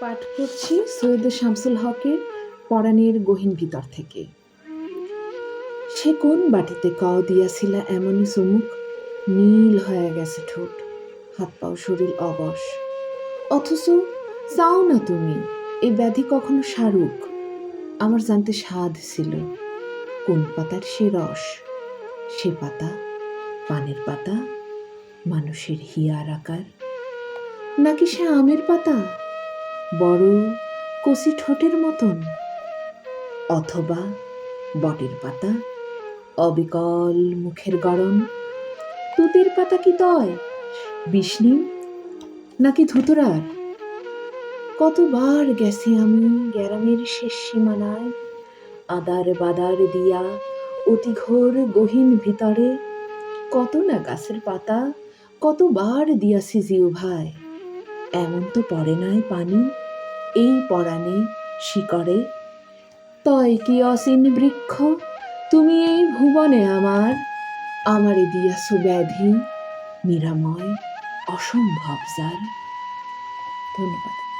পাঠ করছি সৈয়দ শামসুল হকের পরাণের গহীন ভিতর থেকে। সে কোন বাটিতে কাও দিয়াছিল এমনই চমুক? নীল হয়ে গেছে ঠোঁট, হাত পাও শরীর অবশ। অথচ চাও না তুমি এই ব্যাধি কখনো সারুক? আমার জানতে স্বাদ ছিল কোন পাতার সে রস। সে পাতা পানের পাতা, মানুষের হিয়ার আকার? নাকি সে আমের পাতা? বড় কচি ঠোঁটের মতন, অথবা বটের পাতা, অবিকল মুখের গরম তুতির পাতা কি তয়, বিষ্ণু, নাকি ধুতরার? কতবার গেছি আমি গ্যারামের শেষ সীমানায়, আদার বাদার দিয়া অতি ঘোর গহীন ভিতরে। কত না গাছের পাতা, কতবার দিয়াছি জিও ভাই এমন তো পড়ে নাই পানি, এই পরাণে শিকরে তয় কি অসীম বৃক্ষ, তুমি এই ভুবনে আমার, আমারে দিয়াছ ব্যাধি, নিরাময়, অসম্ভব যার। ধন্যবাদ।